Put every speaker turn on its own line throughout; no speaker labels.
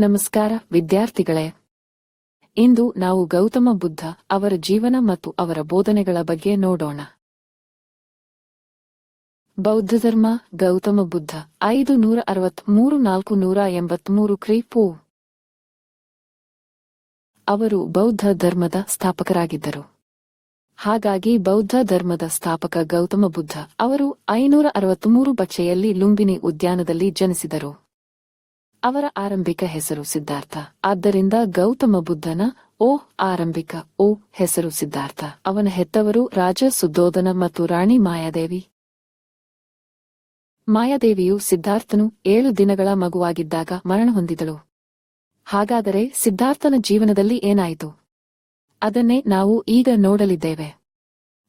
ನಮಸ್ಕಾರ, ವಿದ್ಯಾರ್ಥಿಗಳೇ. ಇಂದು ನಾವು ಗೌತಮ ಬುದ್ಧ, ಅವರ ಜೀವನ ಮತ್ತು ಅವರ ಬೋಧನೆಗಳ ಬಗ್ಗೆ ನೋಡೋಣ. ಬೌದ್ಧ ಧರ್ಮ, ಗೌತಮ ಬುದ್ಧ, ಐದು ನೂರ ಅರವತ್ಮೂರು ನಾಲ್ಕು ನೂರ ಎಂಬತ್ಮೂರು ಕ್ರಿಪು ಅವರು ಬೌದ್ಧ ಧರ್ಮದ ಸ್ಥಾಪಕರಾಗಿದ್ದರು. ಹಾಗಾಗಿ ಬೌದ್ಧ ಧರ್ಮದ ಸ್ಥಾಪಕ ಗೌತಮ ಬುದ್ಧ, ಅವರು ಐನೂರ ಅರವತ್ಮೂರು ಬಚ್ಚೆಯಲ್ಲಿ ಲುಂಬಿನಿ ಉದ್ಯಾನದಲ್ಲಿ ಜನಿಸಿದರು. ಅವರ ಆರಂಭಿಕ ಹೆಸರು ಸಿದ್ಧಾರ್ಥ. ಆದ್ದರಿಂದ ಗೌತಮ ಬುದ್ಧನ, ಓ ಆರಂಭಿಕ, ಓ ಹೆಸರು ಸಿದ್ಧಾರ್ಥ. ಅವನ ಹೆತ್ತವರು ರಾಜ ಸುದ್ದೋಧನ ಮತ್ತು ರಾಣಿ ಮಾಯಾದೇವಿ. ಮಾಯಾದೇವಿಯು ಸಿದ್ಧಾರ್ಥನು ಏಳು ದಿನಗಳ ಮಗುವಾಗಿದ್ದಾಗ ಮರಣ ಹೊಂದಿದಳು. ಹಾಗಾದರೆ ಸಿದ್ಧಾರ್ಥನ ಜೀವನದಲ್ಲಿ ಏನಾಯಿತು? ಅದನ್ನೇ ನಾವು ಈಗ ನೋಡಲಿದ್ದೇವೆ.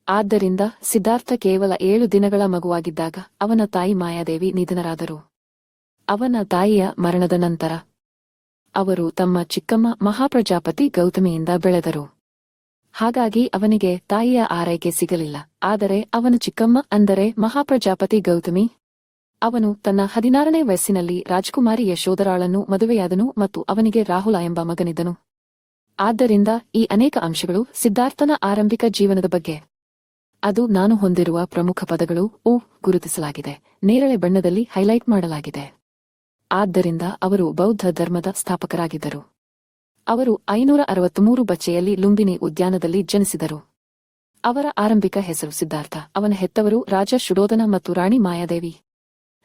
ಆದ್ದರಿಂದ ಸಿದ್ಧಾರ್ಥ ಕೇವಲ ಏಳು ದಿನಗಳ ಮಗುವಾಗಿದ್ದಾಗ ಅವನ ತಾಯಿ ಮಾಯಾದೇವಿ ನಿಧನರಾದರು. ಅವನ ತಾಯಿಯ ಮರಣದ ನಂತರ. ಅವರು ತಮ್ಮ ಚಿಕ್ಕಮ್ಮ ಮಹಾಪ್ರಜಾಪತಿ ಗೌತಮಿಯಿಂದ ಬೆಳೆದರು. ಹಾಗಾಗಿ ಅವನಿಗೆ ತಾಯಿಯ ಆರೈಕೆ ಸಿಗಲಿಲ್ಲ. ಆದರೆ ಅವನ ಚಿಕ್ಕಮ್ಮ ಅಂದರೆ ಮಹಾಪ್ರಜಾಪತಿ ಗೌತಮಿ, ಅವನು ತನ್ನ ಹದಿನಾರನೇ ವಯಸ್ಸಿನಲ್ಲಿ ರಾಜಕುಮಾರಿ ಯಶೋಧರಾಳನ್ನು ಮದುವೆಯಾದನು ಮತ್ತು ಅವನಿಗೆ ರಾಹುಲ ಎಂಬ ಮಗನಿದ್ದನು. ಆದ್ದರಿಂದ ಈ ಅನೇಕ ಅಂಶಗಳು ಸಿದ್ಧಾರ್ಥನ ಆರಂಭಿಕ ಜೀವನದ ಬಗ್ಗೆ. ಅದು ನಾನು ಹೊಂದಿರುವ ಪ್ರಮುಖ ಪದಗಳು ಓ ಗುರುತಿಸಲಾಗಿದೆ. ನೇರಳೆ ಬಣ್ಣದಲ್ಲಿ ಹೈಲೈಟ್ ಮಾಡಲಾಗಿದೆ. ಆದ್ದರಿಂದ ಅವರು ಬೌದ್ಧ ಧರ್ಮದ ಸ್ಥಾಪಕರಾಗಿದ್ದರು. ಅವರು ಐನೂರ ಅರವತ್ಮೂರು ಬಚ್ಚೆಯಲ್ಲಿ ಲುಂಬಿನಿ ಉದ್ಯಾನದಲ್ಲಿ ಜನಿಸಿದರು. ಅವರ ಆರಂಭಿಕ ಹೆಸರು ಸಿದ್ಧಾರ್ಥ, ಅವನ ಹೆತ್ತವರು ರಾಜ ಶುಡೋದನ ಮತ್ತು ರಾಣಿ ಮಾಯಾದೇವಿ.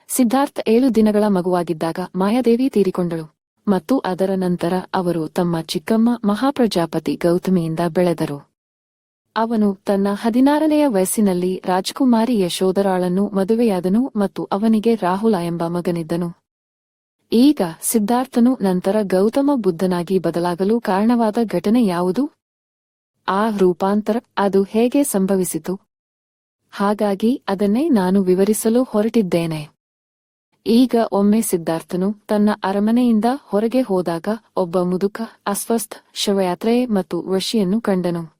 ಸಿದ್ಧಾರ್ಥ ಏಳು ದಿನಗಳ ಮಗುವಾಗಿದ್ದಾಗ ಮಾಯಾದೇವಿ ತೀರಿಕೊಂಡಳು ಮತ್ತು ಅದರ ನಂತರ ಅವರು ತಮ್ಮ ಚಿಕ್ಕಮ್ಮ ಮಹಾಪ್ರಜಾಪತಿ ಗೌತಮಿಯಿಂದ ಬೆಳೆದರು. ಅವನು ತನ್ನ ಹದಿನಾರನೆಯ ವಯಸ್ಸಿನಲ್ಲಿ ರಾಜಕುಮಾರಿ ಯಶೋಧರಾಳನ್ನು ಮದುವೆಯಾದನು ಮತ್ತು ಅವನಿಗೆ ರಾಹುಲ ಎಂಬ ಮಗನಿದ್ದನು. ಈಗ ಸಿದ್ಧಾರ್ಥನು ನಂತರ ಗೌತಮ ಬುದ್ಧನಾಗಿ ಬದಲಾಗಲು ಕಾರಣವಾದ ಘಟನೆ ಯಾವುದು? ಆ ರೂಪಾಂತರ ಅದು ಹೇಗೆ ಸಂಭವಿಸಿತು? ಹಾಗಾಗಿ ಅದನ್ನೇ ನಾನು ವಿವರಿಸಲು ಹೊರಟಿದ್ದೇನೆ. ಈಗ ಒಮ್ಮೆ ಸಿದ್ಧಾರ್ಥನು ತನ್ನ ಅರಮನೆಯಿಂದ ಹೊರಗೆ ಹೋದಾಗ ಒಬ್ಬ ಮುದುಕ ಅಸ್ವಸ್ಥ ಶವಯಾತ್ರೆ ಮತ್ತು ವಶಿಯನ್ನು ಕಂಡನು.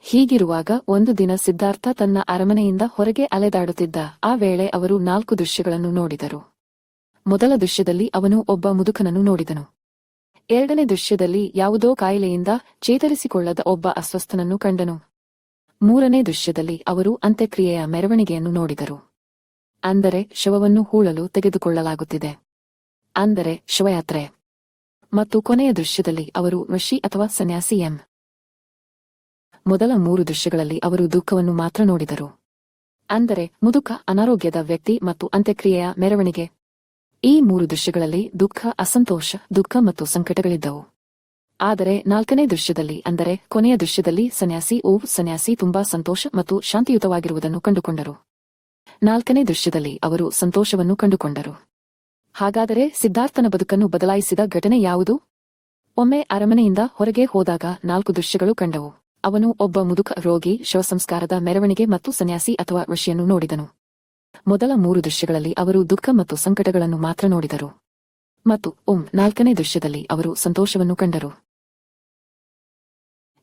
ಹೀಗಿರುವಾಗ ಒಂದು ದಿನ ಸಿದ್ಧಾರ್ಥ ತನ್ನ ಅರಮನೆಯಿಂದ ಹೊರಗೆ ಅಲೆದಾಡುತ್ತಿದ್ದ. ಆ ವೇಳೆ ಅವರು ನಾಲ್ಕು ದೃಶ್ಯಗಳನ್ನು ನೋಡಿದರು. ಮೊದಲ ದೃಶ್ಯದಲ್ಲಿ ಅವನು ಒಬ್ಬ ಮುದುಕನನ್ನು ನೋಡಿದನು. ಎರಡನೇ ದೃಶ್ಯದಲ್ಲಿ ಯಾವುದೋ ಕಾಯಿಲೆಯಿಂದ ಚೇತರಿಸಿಕೊಳ್ಳದ ಒಬ್ಬ ಅಸ್ವಸ್ಥನನ್ನು ಕಂಡನು. ಮೂರನೇ ದೃಶ್ಯದಲ್ಲಿ ಅವರು ಅಂತ್ಯಕ್ರಿಯೆಯ ಮೆರವಣಿಗೆಯನ್ನು ನೋಡಿದರು. ಅಂದರೆ ಶವವನ್ನು ಹೂಳಲು ತೆಗೆದುಕೊಳ್ಳಲಾಗುತ್ತಿದೆ. ಅಂದರೆ ಶವಯಾತ್ರೆ. ಮತ್ತು ಕೊನೆಯ ದೃಶ್ಯದಲ್ಲಿ ಅವರು ಋಷಿ ಅಥವಾ ಸನ್ಯಾಸಿ ಎಂ. ಮೊದಲ ಮೂರು ದೃಶ್ಯಗಳಲ್ಲಿ ಅವರು ದುಃಖವನ್ನು ಮಾತ್ರ ನೋಡಿದರು. ಅಂದರೆ ಮುದುಕ ಅನಾರೋಗ್ಯದ ವ್ಯಕ್ತಿ ಮತ್ತು ಅಂತ್ಯಕ್ರಿಯೆಯ ಮೆರವಣಿಗೆ ಈ ಮೂರು ದೃಶ್ಯಗಳಲ್ಲಿ ದುಃಖ, ಅಸಂತೋಷ, ದುಃಖ ಮತ್ತು ಸಂಕಟಗಳಿದ್ದವು. ಆದರೆ ನಾಲ್ಕನೇ ದೃಶ್ಯದಲ್ಲಿ, ಅಂದರೆ ಕೊನೆಯ ದೃಶ್ಯದಲ್ಲಿ ಸನ್ಯಾಸಿ, ಓ ಸನ್ಯಾಸಿ ತುಂಬಾ ಸಂತೋಷ ಮತ್ತು ಶಾಂತಿಯುತವಾಗಿರುವುದನ್ನು ಕಂಡುಕೊಂಡರು. ನಾಲ್ಕನೇ ದೃಶ್ಯದಲ್ಲಿ ಅವರು ಸಂತೋಷವನ್ನು ಕಂಡುಕೊಂಡರು. ಹಾಗಾದರೆ ಸಿದ್ಧಾರ್ಥನ ಬದುಕನ್ನು ಬದಲಾಯಿಸಿದ ಘಟನೆ ಯಾವುದು? ಒಮ್ಮೆ ಅರಮನೆಯಿಂದ ಹೊರಗೆ ಹೋದಾಗ ನಾಲ್ಕು ದೃಶ್ಯಗಳು ಕಂಡವು. ಅವನು ಒಬ್ಬ ಮುದುಕ ರೋಗಿ, ಶವಸಂಸ್ಕಾರದ ಮೆರವಣಿಗೆ ಮತ್ತು ಸನ್ಯಾಸಿ ಅಥವಾ ಋಷಿಯನ್ನು ನೋಡಿದನು. ಮೊದಲ ಮೂರು ದೃಶ್ಯಗಳಲ್ಲಿ ಅವರು ದುಃಖ ಮತ್ತು ಸಂಕಟಗಳನ್ನು ಮಾತ್ರ ನೋಡಿದರು. ಮತ್ತು ಓಂ ನಾಲ್ಕನೇ ದೃಶ್ಯದಲ್ಲಿ ಅವರು ಸಂತೋಷವನ್ನು ಕಂಡರು.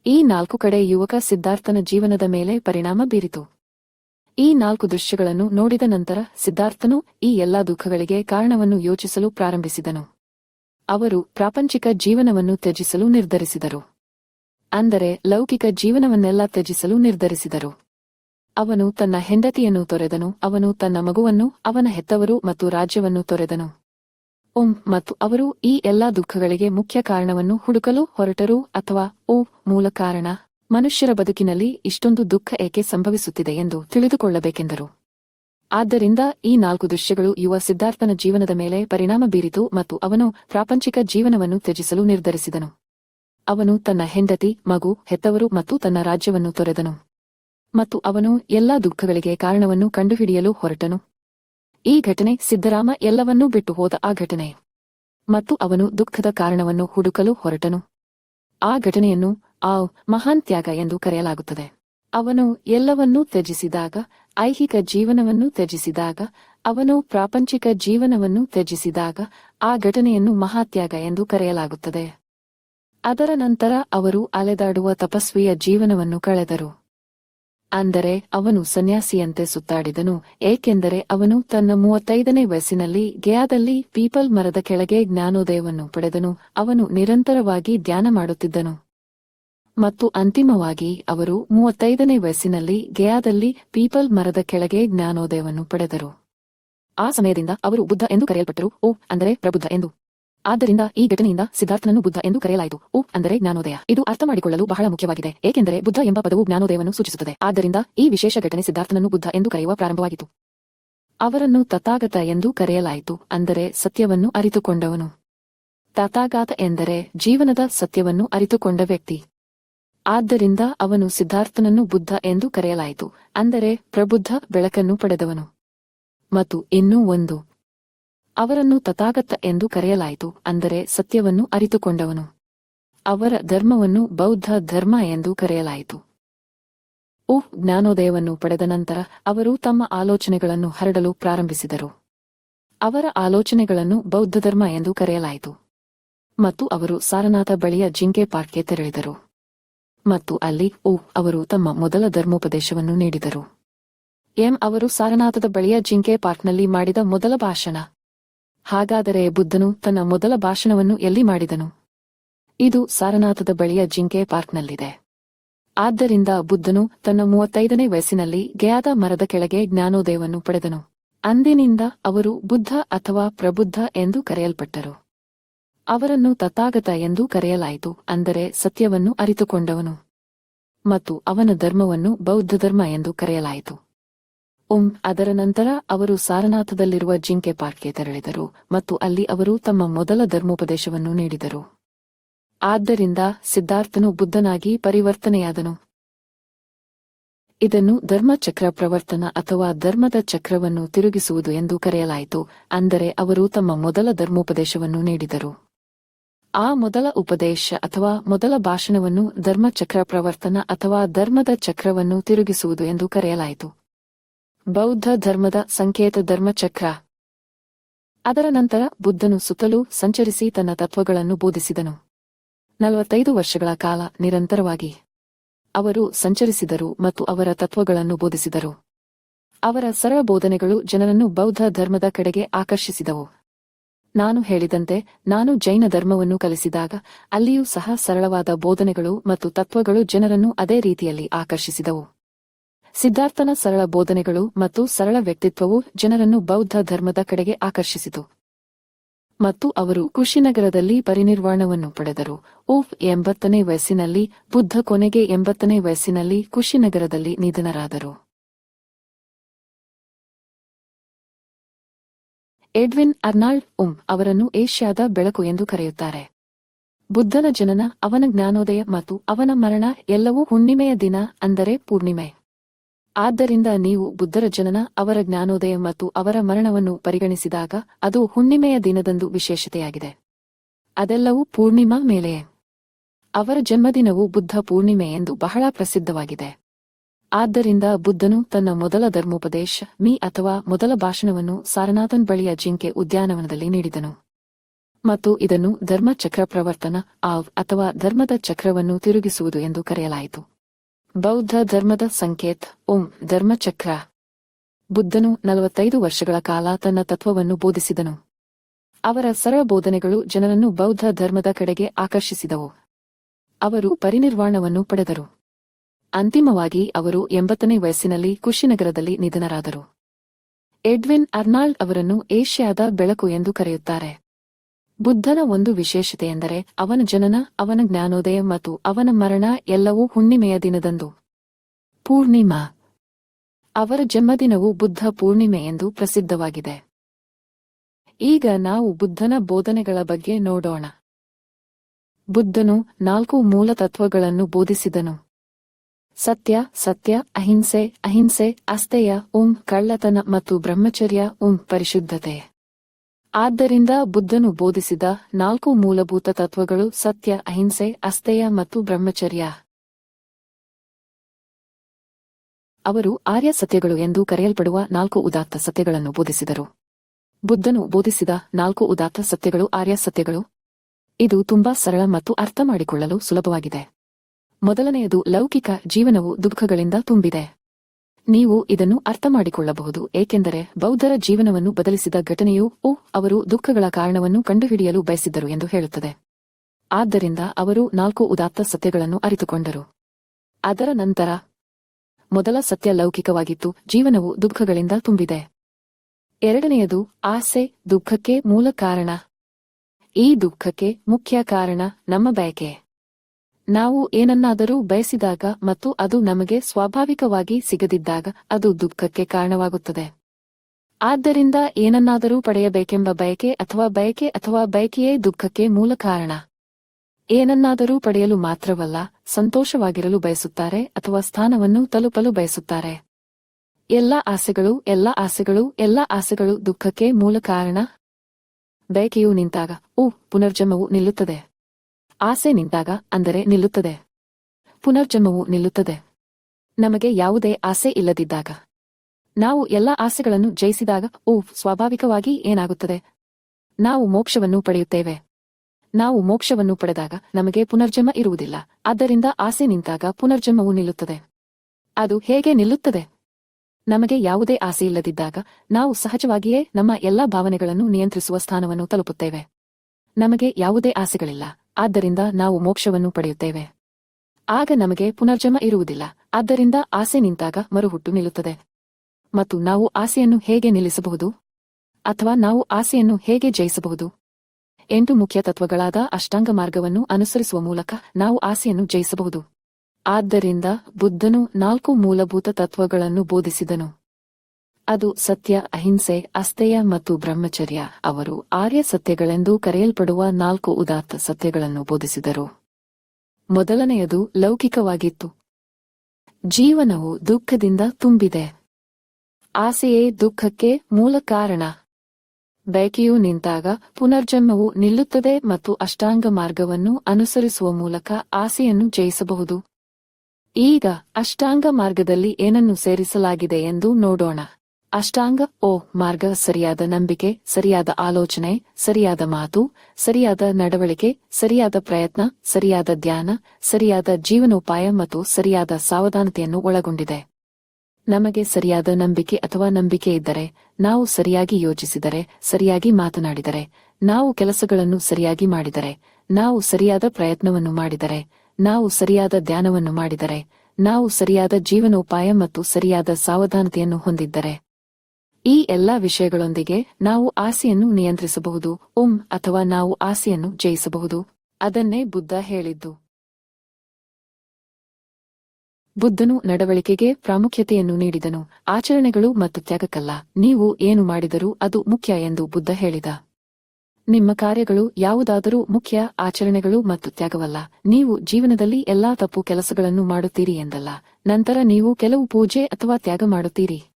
ಈ ನಾಲ್ಕು ಕಡೆ ಯುವಕ ಸಿದ್ಧಾರ್ಥನ ಜೀವನದ ಮೇಲೆ ಪರಿಣಾಮ ಬೀರಿತು. ಈ ನಾಲ್ಕು ದೃಶ್ಯಗಳನ್ನು ನೋಡಿದ ನಂತರ ಸಿದ್ಧಾರ್ಥನು ಈ ಎಲ್ಲಾ ದುಃಖಗಳಿಗೆ ಕಾರಣವನ್ನು ಯೋಚಿಸಲು ಪ್ರಾರಂಭಿಸಿದನು. ಅವರು ಪ್ರಾಪಂಚಿಕ ಜೀವನವನ್ನು ತ್ಯಜಿಸಲು ನಿರ್ಧರಿಸಿದರು. ಅಂದರೆ ಲೌಕಿಕ ಜೀವನವನ್ನೆಲ್ಲ ತ್ಯಜಿಸಲು ನಿರ್ಧರಿಸಿದರು. ಅವನು ತನ್ನ ಹೆಂಡತಿಯನ್ನು ತೊರೆದನು, ಅವನು ತನ್ನ ಮಗುವನ್ನು, ಅವನ ಹೆತ್ತವರು ಮತ್ತು ರಾಜ್ಯವನ್ನು ತೊರೆದನು. ಓಂ, ಮತ್ತು ಅವರು ಈ ಎಲ್ಲಾ ದುಃಖಗಳಿಗೆ ಮುಖ್ಯ ಕಾರಣವನ್ನು ಹುಡುಕಲು ಹೊರಟರು ಅಥವಾ, ಓ, ಮೂಲ ಕಾರಣ, ಮನುಷ್ಯರ ಬದುಕಿನಲ್ಲಿ ಇಷ್ಟೊಂದು ದುಃಖ ಏಕೆ ಸಂಭವಿಸುತ್ತಿದೆ ಎಂದು ತಿಳಿದುಕೊಳ್ಳಬೇಕೆಂದರು. ಆದ್ದರಿಂದ ಈ ನಾಲ್ಕು ದೃಶ್ಯಗಳು ಯುವ ಸಿದ್ಧಾರ್ಥನ ಜೀವನದ ಮೇಲೆ ಪರಿಣಾಮ ಬೀರಿತು ಮತ್ತು ಅವನು ಪ್ರಾಪಂಚಿಕ ಜೀವನವನ್ನು ತ್ಯಜಿಸಲು ನಿರ್ಧರಿಸಿದನು. ಅವನು ತನ್ನ ಹೆಂಡತಿ, ಮಗು, ಹೆತ್ತವರು ಮತ್ತು ತನ್ನ ರಾಜ್ಯವನ್ನು ತೊರೆದನು. ಮತ್ತು ಅವನು ಎಲ್ಲಾ ದುಃಖಗಳಿಗೆ ಕಾರಣವನ್ನು ಕಂಡುಹಿಡಿಯಲು ಹೊರಟನು. ಈ ಘಟನೆ ಸಿದ್ದರಾಮ ಎಲ್ಲವನ್ನೂ ಬಿಟ್ಟು ಹೋದ ಆ ಘಟನೆ. ಮತ್ತು ಅವನು ದುಃಖದ ಕಾರಣವನ್ನು ಹುಡುಕಲು ಹೊರಟನು. ಆ ಘಟನೆಯನ್ನು ಆ ಮಹಾನ್ ತ್ಯಾಗ ಎಂದು ಕರೆಯಲಾಗುತ್ತದೆ. ಅವನು ಎಲ್ಲವನ್ನೂ ತ್ಯಜಿಸಿದಾಗ, ಐಹಿಕ ಜೀವನವನ್ನು ತ್ಯಜಿಸಿದಾಗ, ಅವನು ಪ್ರಾಪಂಚಿಕ ಜೀವನವನ್ನು ತ್ಯಜಿಸಿದಾಗ ಆ ಘಟನೆಯನ್ನು ಮಹಾತ್ಯಾಗ ಎಂದು ಕರೆಯಲಾಗುತ್ತದೆ. ಅದರ ನಂತರ ಅವರು ಅಲೆದಾಡುವ ತಪಸ್ವಿಯ ಜೀವನವನ್ನು ಕಳೆದರು. ಅಂದರೆ ಅವನು ಸನ್ಯಾಸಿಯಂತೆ ಸುತ್ತಾಡಿದನು, ಏಕೆಂದರೆ ಅವನು ತನ್ನ ಮೂವತ್ತೈದನೇ ವಯಸ್ಸಿನಲ್ಲಿ ಗಯಾದಲ್ಲಿ ಪೀಪಲ್ ಮರದ ಕೆಳಗೆ ಜ್ಞಾನೋದಯವನ್ನು ಪಡೆದನು, ಅವನು ನಿರಂತರವಾಗಿ ಧ್ಯಾನ ಮಾಡುತ್ತಿದ್ದನು. ಮತ್ತು ಅಂತಿಮವಾಗಿ ಅವರು ಮೂವತ್ತೈದನೇ ವಯಸ್ಸಿನಲ್ಲಿ ಗಯಾದಲ್ಲಿ ಪೀಪಲ್ ಮರದ ಕೆಳಗೆ ಜ್ಞಾನೋದಯವನ್ನು ಪಡೆದರು. ಆ ಸಮಯದಿಂದ ಅವರು ಬುದ್ಧ ಎಂದು ಕರೆಯಲ್ಪಟ್ಟರು, ಓ, ಅಂದರೆ ಪ್ರಬುದ್ಧ ಎಂದು. ಆದ್ದರಿಂದ ಈ ಘಟನೆಯಿಂದ ಸಿದ್ಧಾರ್ಥನನ್ನು ಬುದ್ಧ ಎಂದು ಕರೆಯಲಾಯಿತು. ಉ ಅಂದರೆ ಜ್ಞಾನೋದಯ. ಇದು ಅರ್ಥ ಮಾಡಿಕೊಳ್ಳಲು ಬಹಳ ಮುಖ್ಯವಾಗಿದೆ, ಏಕೆಂದರೆ ಬುದ್ಧ ಎಂಬ ಪದವು ಜ್ಞಾನೋದಯವನ್ನು ಸೂಚಿಸುತ್ತದೆ. ಆದ್ದರಿಂದ ಈ ವಿಶೇಷ ಘಟನೆ ಸಿದ್ಧಾರ್ಥನನ್ನು ಬುದ್ಧ ಎಂದು ಕರೆಯುವ ಪ್ರಾರಂಭವಾಯಿತು ಅವರನ್ನು ತಥಾಗತ ಎಂದು ಕರೆಯಲಾಯಿತು, ಅಂದರೆ ಸತ್ಯವನ್ನು ಅರಿತುಕೊಂಡವನು. ತಥಾಗತ ಎಂದರೆ ಜೀವನದ ಸತ್ಯವನ್ನು ಅರಿತುಕೊಂಡ ವ್ಯಕ್ತಿ. ಆದ್ದರಿಂದ ಅವನು ಸಿದ್ಧಾರ್ಥನನ್ನು ಬುದ್ಧ ಎಂದು ಕರೆಯಲಾಯಿತು, ಅಂದರೆ ಪ್ರಬುದ್ಧ ಬೆಳಕನ್ನು ಪಡೆದವನು. ಮತ್ತು ಇನ್ನೂ ಒಂದು ಅವರನ್ನು ತಥಾಗತ ಎಂದು ಕರೆಯಲಾಯಿತು, ಅಂದರೆ ಸತ್ಯವನ್ನು ಅರಿತುಕೊಂಡವನು. ಅವರ ಧರ್ಮವನ್ನು ಬೌದ್ಧ ಧರ್ಮ ಎಂದು ಕರೆಯಲಾಯಿತು. ಉಹ್ ಜ್ಞಾನೋದಯವನ್ನು ಪಡೆದ ನಂತರ ಅವರು ತಮ್ಮ ಆಲೋಚನೆಗಳನ್ನು ಹರಡಲು ಪ್ರಾರಂಭಿಸಿದರು. ಅವರ ಆಲೋಚನೆಗಳನ್ನು ಬೌದ್ಧ ಧರ್ಮ ಎಂದು ಕರೆಯಲಾಯಿತು. ಮತ್ತು ಅವರು ಸಾರನಾಥ ಬಳಿಯ ಜಿಂಕೆ ಪಾರ್ಕ್ಗೆ ತೆರಳಿದರು. ಮತ್ತು ಅಲ್ಲಿ ಊಹ್ ಅವರು ತಮ್ಮ ಮೊದಲ ಧರ್ಮೋಪದೇಶವನ್ನು ನೀಡಿದರು. ಎಂ ಅವರು ಸಾರನಾಥದ ಬಳಿಯ ಜಿಂಕೆ ಪಾರ್ಕ್ನಲ್ಲಿ ಮಾಡಿದ ಮೊದಲ ಭಾಷಣ. ಹಾಗಾದರೆ ಬುದ್ಧನು ತನ್ನ ಮೊದಲ ಭಾಷಣವನ್ನು ಎಲ್ಲಿ ಮಾಡಿದನು? ಇದು ಸಾರನಾಥದ ಬಳಿಯ ಜಿಂಕೆ ಪಾರ್ಕ್ನಲ್ಲಿದೆ. ಆದ್ದರಿಂದ ಬುದ್ಧನು ತನ್ನ ಮೂವತ್ತೈದನೇ ವಯಸ್ಸಿನಲ್ಲಿ ಗಯಾದ ಮರದ ಕೆಳಗೆ ಜ್ಞಾನೋದಯವನ್ನು ಪಡೆದನು. ಅಂದಿನಿಂದ ಅವರು ಬುದ್ಧ ಅಥವಾ ಪ್ರಬುದ್ಧ ಎಂದು ಕರೆಯಲ್ಪಟ್ಟರು. ಅವರನ್ನು ತಥಾಗತ ಎಂದು ಕರೆಯಲಾಯಿತು, ಅಂದರೆ ಸತ್ಯವನ್ನು ಅರಿತುಕೊಂಡವನು. ಮತ್ತು ಅವನ ಧರ್ಮವನ್ನು ಬೌದ್ಧ ಧರ್ಮ ಎಂದು ಕರೆಯಲಾಯಿತು. ಉಂ, ಅದರ ನಂತರ ಅವರು ಸಾರನಾಥದಲ್ಲಿರುವ ಜಿಂಕೆ ಪಾರ್ಕ್ಗೆ ತೆರಳಿದರು ಮತ್ತು ಅಲ್ಲಿ ಅವರು ತಮ್ಮ ಮೊದಲ ಧರ್ಮೋಪದೇಶವನ್ನು ನೀಡಿದರು. ಆದ್ದರಿಂದ ಸಿದ್ಧಾರ್ಥನು ಬುದ್ಧನಾಗಿ ಪರಿವರ್ತನೆಯಾದನು. ಇದನ್ನು ಧರ್ಮಚಕ್ರ ಪ್ರವರ್ತನ ಅಥವಾ ಧರ್ಮದ ಚಕ್ರವನ್ನು ತಿರುಗಿಸುವುದು ಎಂದು ಕರೆಯಲಾಯಿತು, ಅಂದರೆ ಅವರು ತಮ್ಮ ಮೊದಲ ಧರ್ಮೋಪದೇಶವನ್ನು ನೀಡಿದರು. ಆ ಮೊದಲ ಉಪದೇಶ ಅಥವಾ ಮೊದಲ ಭಾಷಣವನ್ನು ಧರ್ಮಚಕ್ರ ಪ್ರವರ್ತನ ಅಥವಾ ಧರ್ಮದ ಚಕ್ರವನ್ನು ತಿರುಗಿಸುವುದು ಎಂದು ಕರೆಯಲಾಯಿತು. ಬೌದ್ಧ ಧರ್ಮದ ಸಂಕೇತ ಧರ್ಮಚಕ್ರ. ಅದರ ನಂತರ ಬುದ್ಧನು ಸುತ್ತಲೂ ಸಂಚರಿಸಿ ತನ್ನ ತತ್ವಗಳನ್ನು ಬೋಧಿಸಿದನು. ನಲವತ್ತೈದು ವರ್ಷಗಳ ಕಾಲ ನಿರಂತರವಾಗಿ ಅವರು ಸಂಚರಿಸಿದರು ಮತ್ತು ಅವರ ತತ್ವಗಳನ್ನು ಬೋಧಿಸಿದರು. ಅವರ ಸರಳ ಬೋಧನೆಗಳು ಜನರನ್ನು ಬೌದ್ಧ ಧರ್ಮದ ಕಡೆಗೆ ಆಕರ್ಷಿಸಿದವು. ನಾನು ಹೇಳಿದಂತೆ ನಾನು ಜೈನ ಧರ್ಮವನ್ನು ಕಲಿಸಿದಾಗ ಅಲ್ಲಿಯೂ ಸಹ ಸರಳವಾದ ಬೋಧನೆಗಳು ಮತ್ತು ತತ್ವಗಳು ಜನರನ್ನು ಅದೇ ರೀತಿಯಲ್ಲಿ ಆಕರ್ಷಿಸಿದವು. ಸಿದ್ಧಾರ್ಥನ ಸರಳ ಬೋಧನೆಗಳು ಮತ್ತು ಸರಳ ವ್ಯಕ್ತಿತ್ವವು ಜನರನ್ನು ಬೌದ್ಧ ಧರ್ಮದ ಕಡೆಗೆ ಆಕರ್ಷಿಸಿತು. ಮತ್ತು ಅವರು ಕುಶಿನಗರದಲ್ಲಿ ಪರಿನಿರ್ವಾಣವನ್ನು ಪಡೆದರು. ಓಫ್ ಎಂಬತ್ತನೇ ವಯಸ್ಸಿನಲ್ಲಿ, ಬುದ್ಧ ಕೊನೆಗೆ ಎಂಬತ್ತನೇ ವಯಸ್ಸಿನಲ್ಲಿ ಕುಶಿನಗರದಲ್ಲಿ ನಿಧನರಾದರು. ಎಡ್ವಿನ್ ಅರ್ನಾಲ್ಡ್ ಉಮ್ ಅವರನ್ನು ಏಷ್ಯಾದ ಬೆಳಕು ಎಂದು ಕರೆಯುತ್ತಾರೆ. ಬುದ್ಧನ ಜನನ, ಅವನ ಜ್ಞಾನೋದಯ ಮತ್ತು ಅವನ ಮರಣ ಎಲ್ಲವೂ ಹುಣ್ಣಿಮೆಯ ದಿನ ಅಂದರೆ ಪೂರ್ಣಿಮೆ. ಆದ್ದರಿಂದ ನೀವು ಬುದ್ಧರ ಜನನ, ಅವರ ಜ್ಞಾನೋದಯ ಮತ್ತು ಅವರ ಮರಣವನ್ನು ಪರಿಗಣಿಸಿದಾಗ ಅದು ಹುಣ್ಣಿಮೆಯ ದಿನದಂದು ವಿಶೇಷತೆಯಾಗಿದೆ. ಅದೆಲ್ಲವೂ ಪೂರ್ಣಿಮಾ ಮೇಲೆಯೇ ಅವರ ಜನ್ಮದಿನವು ಬುದ್ಧ ಪೂರ್ಣಿಮೆ ಎಂದು ಬಹಳ ಪ್ರಸಿದ್ಧವಾಗಿದೆ. ಆದ್ದರಿಂದ ಬುದ್ಧನು ತನ್ನ ಮೊದಲ ಧರ್ಮೋಪದೇಶ, ಮೀ ಅಥವಾ ಮೊದಲ ಭಾಷಣವನ್ನು ಸಾರನಾಥನ್ ಬಳಿಯ ಜಿಂಕೆ ಉದ್ಯಾನವನದಲ್ಲಿ ನೀಡಿದನು. ಮತ್ತು ಇದನ್ನು ಧರ್ಮಚಕ್ರ ಪ್ರವರ್ತನ, ಆವ್ ಅಥವಾ ಧರ್ಮದ ಚಕ್ರವನ್ನು ತಿರುಗಿಸುವುದು ಎಂದು ಕರೆಯಲಾಯಿತು. ಬೌದ್ಧ ಧರ್ಮದ ಸಂಕೇತ್. ಓಂ, ಧರ್ಮಚಕ್ರ. ಬುದ್ಧನು ನಲವತ್ತೈದು ವರ್ಷಗಳ ಕಾಲ ತನ್ನ ತತ್ವವನ್ನು ಬೋಧಿಸಿದನು. ಅವರ ಸರಳ ಬೋಧನೆಗಳು ಜನರನ್ನು ಬೌದ್ಧ ಧರ್ಮದ ಕಡೆಗೆ ಆಕರ್ಷಿಸಿದವು. ಅವರು ಪರಿನಿರ್ವಾಣವನ್ನು ಪಡೆದರು. ಅಂತಿಮವಾಗಿ ಅವರು ಎಂಬತ್ತನೇ ವಯಸ್ಸಿನಲ್ಲಿ ಕುಶಿನಗರದಲ್ಲಿ ನಿಧನರಾದರು. ಎಡ್ವಿನ್ ಅರ್ನಾಲ್ಡ್ ಅವರನ್ನು ಏಷ್ಯಾದ ಬೆಳಕು ಎಂದು ಕರೆಯುತ್ತಾರೆ. ಬುದ್ಧನ ಒಂದು ವಿಶೇಷತೆಯೆಂದರೆ ಅವನ ಜನನ, ಅವನ ಜ್ಞಾನೋದಯ ಮತ್ತು ಅವನ ಮರಣ ಎಲ್ಲವೂ ಹುಣ್ಣಿಮೆಯ ದಿನದಂದು. ಪೂರ್ಣಿಮಾ. ಅವರ ಜನ್ಮದಿನವು ಬುದ್ಧ ಪೂರ್ಣಿಮೆ ಎಂದು ಪ್ರಸಿದ್ಧವಾಗಿದೆ. ಈಗ ನಾವು ಬುದ್ಧನ ಬೋಧನೆಗಳ ಬಗ್ಗೆ ನೋಡೋಣ. ಬುದ್ಧನು ನಾಲ್ಕು ಮೂಲ ತತ್ವಗಳನ್ನು ಬೋಧಿಸಿದನು. ಸತ್ಯ ಸತ್ಯ, ಅಹಿಂಸೆ ಅಹಿಂಸೆ ಅಸ್ತೆಯ ಉಂ ಕಳ್ಳತನ ಮತ್ತು ಬ್ರಹ್ಮಚರ್ಯ ಉಂ ಪರಿಶುದ್ಧತೆ. ಆದ್ದರಿಂದ ಬುದ್ಧನು ಬೋಧಿಸಿದ ನಾಲ್ಕು ಮೂಲಭೂತ ತತ್ವಗಳು ಸತ್ಯ, ಅಹಿಂಸೆ ಅಸ್ತೇಯ ಮತ್ತು ಬ್ರಹ್ಮಚರ್ಯ. ಅವರು ಆರ್ಯ ಸತ್ಯಗಳು ಎಂದು ಕರೆಯಲ್ಪಡುವ ನಾಲ್ಕು ಉದಾತ್ತ ಸತ್ಯಗಳನ್ನು ಬೋಧಿಸಿದರು. ಬುದ್ಧನು ಬೋಧಿಸಿದ ನಾಲ್ಕು ಉದಾತ್ತ ಸತ್ಯಗಳು ಆರ್ಯ ಸತ್ಯಗಳು. ಇದು ತುಂಬಾ ಸರಳ ಮತ್ತು ಅರ್ಥ ಮಾಡಿಕೊಳ್ಳಲು ಸುಲಭವಾಗಿದೆ. ಮೊದಲನೆಯದು ಲೌಕಿಕ ಜೀವನವು ದುಃಖಗಳಿಂದ ತುಂಬಿದೆ. ನೀವು ಇದನ್ನು ಅರ್ಥ ಮಾಡಿಕೊಳ್ಳಬಹುದು ಏಕೆಂದರೆ ಬೌದ್ಧರ ಜೀವನವನ್ನು ಬದಲಿಸಿದ ಘಟನೆಯು, ಓ, ಅವರು ದುಃಖಗಳ ಕಾರಣವನ್ನು ಕಂಡುಹಿಡಿಯಲು ಬಯಸಿದ್ದರು ಎಂದು ಹೇಳುತ್ತದೆ. ಆದ್ದರಿಂದ ಅವರು ನಾಲ್ಕು ಉದಾತ್ತ ಸತ್ಯಗಳನ್ನು ಅರಿತುಕೊಂಡರು. ಅದರ ನಂತರ, ಮೊದಲ ಸತ್ಯ ಲೌಕಿಕವಾಗಿತ್ತು, ಜೀವನವು ದುಃಖಗಳಿಂದ ತುಂಬಿದೆ. ಎರಡನೆಯದು, ಆಸೆ, ದುಃಖಕ್ಕೆ ಮೂಲ ಕಾರಣ. ಈ ದುಃಖಕ್ಕೆ ಮುಖ್ಯ ಕಾರಣ ನಮ್ಮ ಬಯಕೆ. ನಾವು ಏನನ್ನಾದರೂ ಬಯಸಿದಾಗ ಮತ್ತು ಅದು ನಮಗೆ ಸ್ವಾಭಾವಿಕವಾಗಿ ಸಿಗದಿದ್ದಾಗ ಅದು ದುಃಖಕ್ಕೆ ಕಾರಣವಾಗುತ್ತದೆ. ಆದ್ದರಿಂದ ಏನನ್ನಾದರೂ ಪಡೆಯಬೇಕೆಂಬ ಬಯಕೆ ಅಥವಾ ಬಯಕೆ ಅಥವಾ ಬಯಕೆಯೇ ದುಃಖಕ್ಕೆ ಮೂಲ ಕಾರಣ. ಏನನ್ನಾದರೂ ಪಡೆಯಲು ಮಾತ್ರವಲ್ಲ, ಸಂತೋಷವಾಗಿರಲು ಬಯಸುತ್ತಾರೆ ಅಥವಾ ಸ್ಥಾನವನ್ನು ತಲುಪಲು ಬಯಸುತ್ತಾರೆ. ಎಲ್ಲ ಆಸೆಗಳು ಎಲ್ಲ ಆಸೆಗಳು ಎಲ್ಲ ಆಸೆಗಳು ದುಃಖಕ್ಕೆ ಮೂಲ ಕಾರಣ. ಬಯಕೆಯು ನಿಂತಾಗ ಓ ಪುನರ್ಜನ್ಮವು ನಿಲ್ಲುತ್ತದೆ. ಆಸೆ ನಿಂತಾಗ ಅಂದರೆ ನಿಲ್ಲುತ್ತದೆ. ಪುನರ್ಜನ್ಮವು ನಿಲ್ಲುತ್ತದೆ. ನಮಗೆ ಯಾವುದೇ ಆಸೆ ಇಲ್ಲದಿದ್ದಾಗ. ನಾವು ಎಲ್ಲ ಆಸೆಗಳನ್ನು ಜಯಿಸಿದಾಗ ಓ ಸ್ವಾಭಾವಿಕವಾಗಿ ಏನಾಗುತ್ತದೆ? ನಾವು ಮೋಕ್ಷವನ್ನು ಪಡೆಯುತ್ತೇವೆ. ನಾವು ಮೋಕ್ಷವನ್ನು ಪಡೆದಾಗ ನಮಗೆ ಪುನರ್ಜನ್ಮ ಇರುವುದಿಲ್ಲ. ಆದ್ದರಿಂದ ಆಸೆ ನಿಂತಾಗ ಪುನರ್ಜನ್ಮವು ನಿಲ್ಲುತ್ತದೆ. ಅದು ಹೇಗೆ ನಿಲ್ಲುತ್ತದೆ? ನಮಗೆ ಯಾವುದೇ ಆಸೆ ಇಲ್ಲದಿದ್ದಾಗ, ನಾವು ಸಹಜವಾಗಿಯೇ ನಮ್ಮ ಎಲ್ಲ ಭಾವನೆಗಳನ್ನು ನಿಯಂತ್ರಿಸುವ ಸ್ಥಾನವನ್ನು ತಲುಪುತ್ತೇವೆ. ನಮಗೆ ಯಾವುದೇ ಆಸೆಗಳಿಲ್ಲ. ಆದ್ದರಿಂದ ನಾವು ಮೋಕ್ಷವನ್ನು ಪಡೆಯುತ್ತೇವೆ. ಆಗ ನಮಗೆ ಪುನರ್ಜಮ ಇರುವುದಿಲ್ಲ. ಆದ್ದರಿಂದ ಆಸೆ ನಿಂತಾಗ ಮರುಹುಟ್ಟು ನಿಲ್ಲುತ್ತದೆ. ಮತ್ತು ನಾವು ಆಸೆಯನ್ನು ಹೇಗೆ ನಿಲ್ಲಿಸಬಹುದು? ಅಥವಾ ನಾವು ಆಸೆಯನ್ನು ಹೇಗೆ ಜಯಿಸಬಹುದು? ಎಂಟು ಮುಖ್ಯ ತತ್ವಗಳಾದ ಅಷ್ಟಾಂಗ ಮಾರ್ಗವನ್ನು ಅನುಸರಿಸುವ ಮೂಲಕ ನಾವು ಆಸೆಯನ್ನು ಜಯಿಸಬಹುದು. ಆದ್ದರಿಂದ ಬುದ್ಧನು ನಾಲ್ಕು ಮೂಲಭೂತ ತತ್ವಗಳನ್ನು ಬೋಧಿಸಿದನು. ಅದು ಸತ್ಯ, ಅಹಿಂಸೆ, ಅಸ್ಥೇಯ ಮತ್ತು ಬ್ರಹ್ಮಚರ್ಯ. ಅವರು ಆರ್ಯ ಸತ್ಯಗಳೆಂದು ಕರೆಯಲ್ಪಡುವ ನಾಲ್ಕು ಉದಾತ್ತ ಸತ್ಯಗಳನ್ನು ಬೋಧಿಸಿದರು. ಮೊದಲನೆಯದು ಲೌಕಿಕವಾಗಿತ್ತು. ಜೀವನವು ದುಃಖದಿಂದ ತುಂಬಿದೆ. ಆಸೆಯೇ ದುಃಖಕ್ಕೆ ಮೂಲ ಕಾರಣ. ಬಯಕೆಯು ನಿಂತಾಗ ಪುನರ್ಜನ್ಮವು ನಿಲ್ಲುತ್ತದೆ ಮತ್ತು ಅಷ್ಟಾಂಗ ಮಾರ್ಗವನ್ನು ಅನುಸರಿಸುವ ಮೂಲಕ ಆಸೆಯನ್ನು ಜಯಿಸಬಹುದು. ಈಗ ಅಷ್ಟಾಂಗ ಮಾರ್ಗದಲ್ಲಿ ಏನನ್ನು ಸೇರಿಸಲಾಗಿದೆ ಎಂದು ನೋಡೋಣ. ಅಷ್ಟಾಂಗ, ಓ, ಮಾರ್ಗ, ಸರಿಯಾದ ನಂಬಿಕೆ, ಸರಿಯಾದ ಆಲೋಚನೆ, ಸರಿಯಾದ ಮಾತು, ಸರಿಯಾದ ನಡವಳಿಕೆ, ಸರಿಯಾದ ಪ್ರಯತ್ನ, ಸರಿಯಾದ ಧ್ಯಾನ, ಸರಿಯಾದ ಜೀವನೋಪಾಯ ಮತ್ತು ಸರಿಯಾದ ಸಾವಧಾನತೆಯನ್ನು ಒಳಗೊಂಡಿದೆ. ನಮಗೆ ಸರಿಯಾದ ನಂಬಿಕೆ ಅಥವಾ ನಂಬಿಕೆ ಇದ್ದರೆ, ನಾವು ಸರಿಯಾಗಿ ಯೋಚಿಸಿದರೆ, ಸರಿಯಾಗಿ ಮಾತನಾಡಿದರೆ, ನಾವು ಕೆಲಸಗಳನ್ನು ಸರಿಯಾಗಿ ಮಾಡಿದರೆ, ನಾವು ಸರಿಯಾದ ಪ್ರಯತ್ನವನ್ನು ಮಾಡಿದರೆ, ನಾವು ಸರಿಯಾದ ಧ್ಯಾನವನ್ನು ಮಾಡಿದರೆ, ನಾವು ಸರಿಯಾದ ಜೀವನೋಪಾಯ ಮತ್ತು ಸರಿಯಾದ ಸಾವಧಾನತೆಯನ್ನು ಹೊಂದಿದ್ದರೆ. ಈ ಎಲ್ಲಾ ವಿಷಯಗಳೊಂದಿಗೆ ನಾವು ಆಸೆಯನ್ನು ನಿಯಂತ್ರಿಸಬಹುದು. ಉಂ ಅಥವಾ ನಾವು ಆಸೆಯನ್ನು ಜಯಿಸಬಹುದು. ಅದನ್ನೇ ಬುದ್ಧ ಹೇಳಿದ್ದು. ಬುದ್ಧನು ನಡವಳಿಕೆಗೆ ಪ್ರಾಮುಖ್ಯತೆಯನ್ನು ನೀಡಿದನು. ಆಚರಣೆಗಳು ಮತ್ತು ತ್ಯಾಗಕ್ಕಲ್ಲ. ನೀವು ಏನು ಮಾಡಿದರೂ ಅದು ಮುಖ್ಯ ಎಂದು ಬುದ್ಧ ಹೇಳಿದ. ನಿಮ್ಮ ಕಾರ್ಯಗಳು ಯಾವುದಾದರೂ ಮುಖ್ಯ ಆಚರಣೆಗಳು ಮತ್ತು ತ್ಯಾಗವಲ್ಲ. ನೀವು ಜೀವನದಲ್ಲಿ ಎಲ್ಲಾ ತಪ್ಪು ಕೆಲಸಗಳನ್ನು ಮಾಡುತ್ತೀರಿ ಎಂದಲ್ಲ. ನಂತರ ನೀವು ಕೆಲವು ಪೂಜೆ ಅಥವಾ ತ್ಯಾಗ ಮಾಡುತ್ತೀರಿ.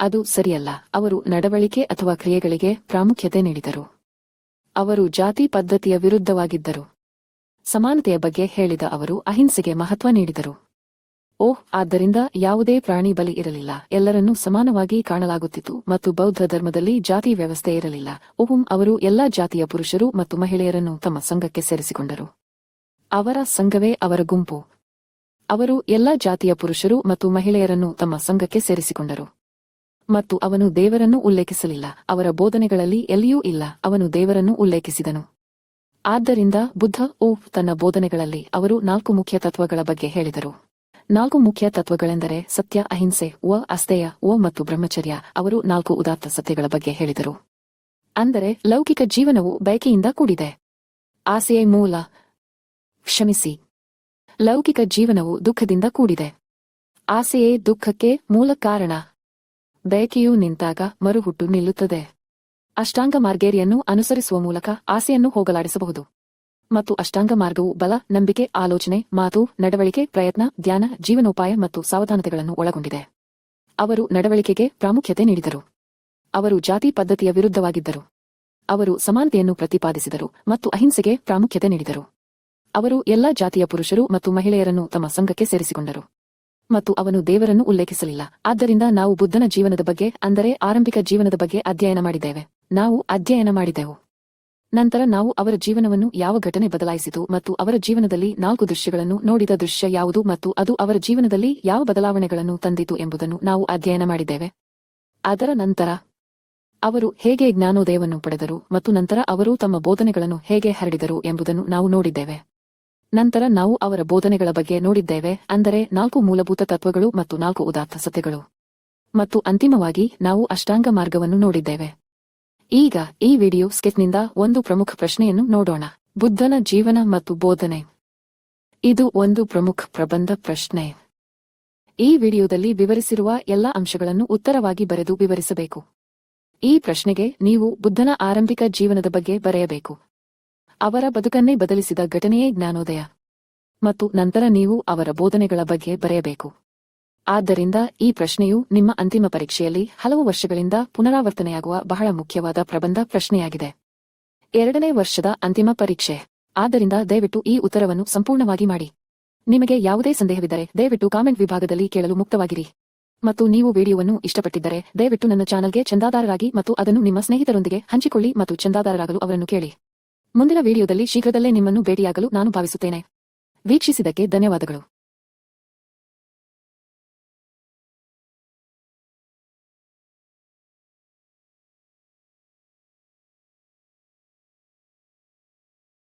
ಅದು ಸರಿಯಲ್ಲ. ಅವರು ನಡವಳಿಕೆ ಅಥವಾ ಕ್ರಿಯೆಗಳಿಗೆ ಪ್ರಾಮುಖ್ಯತೆ ನೀಡಿದರು. ಅವರು ಜಾತಿ ಪದ್ಧತಿಯ ವಿರುದ್ಧವಾಗಿದ್ದರು. ಸಮಾನತೆಯ ಬಗ್ಗೆ ಹೇಳಿದ ಅವರು ಅಹಿಂಸೆಗೆ ಮಹತ್ವ ನೀಡಿದರು. ಓಹ್, ಆದ್ದರಿಂದ ಯಾವುದೇ ಪ್ರಾಣಿ ಬಲಿ ಇರಲಿಲ್ಲ. ಎಲ್ಲರನ್ನೂ ಸಮಾನವಾಗಿ ಕಾಣಲಾಗುತ್ತಿತ್ತು ಮತ್ತು ಬೌದ್ಧ ಧರ್ಮದಲ್ಲಿ ಜಾತಿ ವ್ಯವಸ್ಥೆ ಇರಲಿಲ್ಲ. ಓಹುಂ ಅವರು ಎಲ್ಲಾ ಜಾತಿಯ ಪುರುಷರು ಮತ್ತು ಮಹಿಳೆಯರನ್ನು ತಮ್ಮ ಸಂಘಕ್ಕೆ ಸೇರಿಸಿಕೊಂಡರು. ಅವರ ಸಂಘವೇ ಅವರ ಗುಂಪು. ಅವರು ಎಲ್ಲಾ ಜಾತಿಯ ಪುರುಷರು ಮತ್ತು ಮಹಿಳೆಯರನ್ನು ತಮ್ಮ ಸಂಘಕ್ಕೆ ಸೇರಿಸಿಕೊಂಡರು. ಮತ್ತು ಅವನು ದೇವರನ್ನು ಉಲ್ಲೇಖಿಸಲಿಲ್ಲ. ಅವರ ಬೋಧನೆಗಳಲ್ಲಿ ಎಲ್ಲಿಯೂ ಇಲ್ಲ. ಅವನು ದೇವರನ್ನು ಉಲ್ಲೇಖಿಸಿದನು. ಆದ್ದರಿಂದ ಬುದ್ಧ, ಓ, ತನ್ನ ಬೋಧನೆಗಳಲ್ಲಿ ಅವರು ನಾಲ್ಕು ಮುಖ್ಯ ತತ್ವಗಳ ಬಗ್ಗೆ ಹೇಳಿದರು. ನಾಲ್ಕು ಮುಖ್ಯ ತತ್ವಗಳೆಂದರೆ ಸತ್ಯ, ಅಹಿಂಸೆ, ವ, ಅಸ್ಥೇಯ ವ ಮತ್ತು ಬ್ರಹ್ಮಚರ್ಯ. ಅವರು ನಾಲ್ಕು ಉದಾತ್ತ ಸತ್ಯಗಳ ಬಗ್ಗೆ ಹೇಳಿದರು. ಅಂದರೆ ಲೌಕಿಕ ಜೀವನವು ಬಯಕೆಯಿಂದ ಕೂಡಿದೆ. ಆಸೆಯೇ ಮೂಲ, ಕ್ಷಮಿಸಿ. ಲೌಕಿಕ ಜೀವನವು ದುಃಖದಿಂದ ಕೂಡಿದೆ. ಆಸೆಯೇ ದುಃಖಕ್ಕೆ ಮೂಲ ಕಾರಣ. ಬಯಕೆಯು ನಿಂತಾಗ ಮರುಹುಟ್ಟು ನಿಲ್ಲುತ್ತದೆ. ಅಷ್ಟಾಂಗ ಮಾರ್ಗೇರಿಯನ್ನು ಅನುಸರಿಸುವ ಮೂಲಕ ಆಸೆಯನ್ನು ಹೋಗಲಾಡಿಸಬಹುದು. ಮತ್ತು ಅಷ್ಟಾಂಗ ಮಾರ್ಗವು ಬಲ, ನಂಬಿಕೆ, ಆಲೋಚನೆ, ಮಾತು, ನಡವಳಿಕೆ, ಪ್ರಯತ್ನ, ಧ್ಯಾನ, ಜೀವನೋಪಾಯ ಮತ್ತು ಸಾವಧಾನತೆಗಳನ್ನು ಒಳಗೊಂಡಿದೆ. ಅವರು ನಡವಳಿಕೆಗೆ ಪ್ರಾಮುಖ್ಯತೆ ನೀಡಿದರು. ಅವರು ಜಾತಿ ಪದ್ಧತಿಯ ವಿರುದ್ಧವಾಗಿದ್ದರು. ಅವರು ಸಮಾನತೆಯನ್ನು ಪ್ರತಿಪಾದಿಸಿದರು ಮತ್ತು ಅಹಿಂಸೆಗೆ ಪ್ರಾಮುಖ್ಯತೆ ನೀಡಿದರು. ಅವರು ಎಲ್ಲಾ ಜಾತಿಯ ಪುರುಷರು ಮತ್ತು ಮಹಿಳೆಯರನ್ನು ತಮ್ಮ ಸಂಘಕ್ಕೆ ಸೇರಿಸಿಕೊಂಡರು. ಮತ್ತು ಅವನು ದೇವರನ್ನು ಉಲ್ಲೇಖಿಸಲಿಲ್ಲ. ಆದ್ದರಿಂದ ನಾವು ಬುದ್ಧನ ಜೀವನದ ಬಗ್ಗೆ, ಅಂದರೆ ಆರಂಭಿಕ ಜೀವನದ ಬಗ್ಗೆ ಅಧ್ಯಯನ ಮಾಡಿದ್ದೇವೆ. ನಾವು ಅಧ್ಯಯನ ಮಾಡಿದೆವು. ನಂತರ ನಾವು ಅವರ ಜೀವನವನ್ನು ಯಾವ ಘಟನೆ ಬದಲಾಯಿಸಿತು ಮತ್ತು ಅವರ ಜೀವನದಲ್ಲಿ ನಾಲ್ಕು ದೃಶ್ಯಗಳನ್ನು ನೋಡಿದ ದೃಶ್ಯ ಯಾವುದು ಮತ್ತು ಅದು ಅವರ ಜೀವನದಲ್ಲಿ ಯಾವ ಬದಲಾವಣೆಗಳನ್ನು ತಂದಿತು ಎಂಬುದನ್ನು ನಾವು ಅಧ್ಯಯನ ಮಾಡಿದ್ದೇವೆ. ಅದರ ನಂತರ ಅವರು ಹೇಗೆ ಜ್ಞಾನೋದಯವನ್ನು ಪಡೆದರು ಮತ್ತು ನಂತರ ಅವರು ತಮ್ಮ ಬೋಧನೆಗಳನ್ನು ಹೇಗೆ ಹರಡಿದರು ಎಂಬುದನ್ನು ನಾವು ನೋಡಿದ್ದೇವೆ. ನಂತರ ನಾವು ಅವರ ಬೋಧನೆಗಳ ಬಗ್ಗೆ ನೋಡಿದ್ದೇವೆ, ಅಂದರೆ ನಾಲ್ಕು ಮೂಲಭೂತ ತತ್ವಗಳು ಮತ್ತು ನಾಲ್ಕು ಉದಾತ್ತ ಸತ್ಯಗಳು. ಮತ್ತು ಅಂತಿಮವಾಗಿ ನಾವು ಅಷ್ಟಾಂಗ ಮಾರ್ಗವನ್ನು ನೋಡಿದ್ದೇವೆ. ಈಗ ಈ ವಿಡಿಯೋ ಸ್ಕೆಚ್ನಿಂದ ಒಂದು ಪ್ರಮುಖ ಪ್ರಶ್ನೆಯನ್ನು ನೋಡೋಣ. ಬುದ್ಧನ ಜೀವನ ಮತ್ತು ಬೋಧನೆ. ಇದು ಒಂದು ಪ್ರಮುಖ ಪ್ರಬಂಧ ಪ್ರಶ್ನೆ. ಈ ವಿಡಿಯೋದಲ್ಲಿ ವಿವರಿಸಿರುವ ಎಲ್ಲ ಅಂಶಗಳನ್ನು ಉತ್ತರವಾಗಿ ಬರೆದು ವಿವರಿಸಬೇಕು. ಈ ಪ್ರಶ್ನೆಗೆ ನೀವು ಬುದ್ಧನ ಆರಂಭಿಕ ಜೀವನದ ಬಗ್ಗೆ ಬರೆಯಬೇಕು. ಅವರ ಬದುಕನ್ನೇ ಬದಲಿಸಿದ ಘಟನೆಯೇ ಜ್ಞಾನೋದಯ. ಮತ್ತು ನಂತರ ನೀವು ಅವರ ಬೋಧನೆಗಳ ಬಗ್ಗೆ ಬರೆಯಬೇಕು. ಆದ್ದರಿಂದ ಈ ಪ್ರಶ್ನೆಯು ನಿಮ್ಮ ಅಂತಿಮ ಪರೀಕ್ಷೆಯಲ್ಲಿ ಹಲವು ವರ್ಷಗಳಿಂದ ಪುನರಾವರ್ತನೆಯಾಗುವ ಬಹಳ ಮುಖ್ಯವಾದ ಪ್ರಬಂಧ ಪ್ರಶ್ನೆಯಾಗಿದೆ. ಎರಡನೇ ವರ್ಷದ ಅಂತಿಮ ಪರೀಕ್ಷೆ. ಆದ್ದರಿಂದ ದಯವಿಟ್ಟು ಈ ಉತ್ತರವನ್ನು ಸಂಪೂರ್ಣವಾಗಿ ಮಾಡಿ. ನಿಮಗೆ ಯಾವುದೇ ಸಂದೇಹವಿದ್ದರೆ ದಯವಿಟ್ಟು ಕಾಮೆಂಟ್ ವಿಭಾಗದಲ್ಲಿ ಕೇಳಲು ಮುಕ್ತವಾಗಿರಿ. ಮತ್ತು ನೀವು ವಿಡಿಯೋವನ್ನು ಇಷ್ಟಪಟ್ಟಿದ್ದರೆ ದಯವಿಟ್ಟು ನನ್ನ ಚಾನಲ್ಗೆ ಚಂದಾದಾರರಾಗಿ ಮತ್ತು ಅದನ್ನು ನಿಮ್ಮ ಸ್ನೇಹಿತರೊಂದಿಗೆ ಹಂಚಿಕೊಳ್ಳಿ ಮತ್ತು ಚಂದಾದಾರರಾಗಲು ಅವರನ್ನು ಕೇಳಿ. ಮುಂದಿನ ವಿಡಿಯೋದಲ್ಲಿ ಶೀಘ್ರದಲ್ಲೇ ನಿಮ್ಮನ್ನು ಭೇಟಿಯಾಗಲು ನಾನು ಭಾವಿಸುತ್ತೇನೆ. ವೀಕ್ಷಿಸಿದ್ದಕ್ಕೆ ಧನ್ಯವಾದಗಳು.